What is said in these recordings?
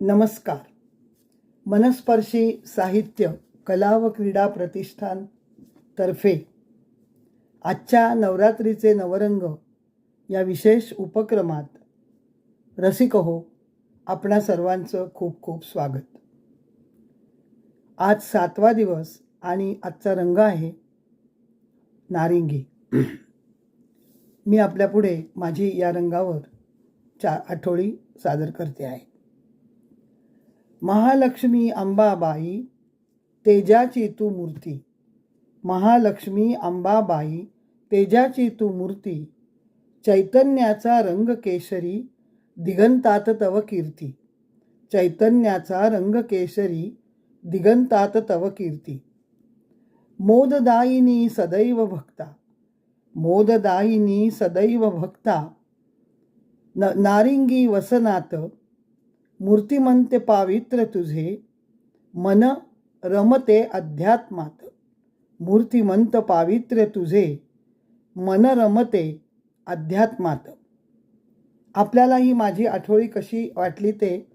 नमस्कार. मनस्पर्शी साहित्य कला व क्रीडा प्रतिष्ठान तर्फे आजच्या नवरात्रीचे नवरंग या विशेष उपक्रमात रसिक हो आपणा सर्वांचं खूप खूप स्वागत. आज सातवा दिवस आणि आजचा रंग आहे नारिंगी. मी आपल्यापुढे माझी या रंगावर चा आठवडी सादर करते आहे. महालक्ष्मी अंबाबाई तेजाची तू मूर्ती. महालक्ष्मी अंबाबाई तेजाची तू मूर्ती. चैतन्याचा रंग केशरी दिगंतात तव कीर्ती. चैतन्याचा रंग केशरी दिगंतात तव कीर्ती. मोददायिनी सदैव भक्ता. मोददायिनी सदैव भक्ता. न नारिंगी वसनात मूर्तिमंत पावित्र तुझे मन रमते अध्यात्मात. मूर्तिमंत पावित्र्य तुझे मन रमते अध्यात्मात. आपल्याला ही माझी आठवळी कशी वाटली ते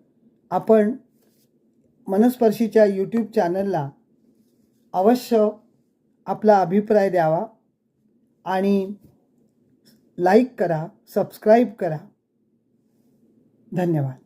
आपण मनस्पर्शीच्या यूट्यूब चॅनलला अवश्य आपला अभिप्राय द्यावा आणि लाईक करा सबस्क्राईब करा. धन्यवाद.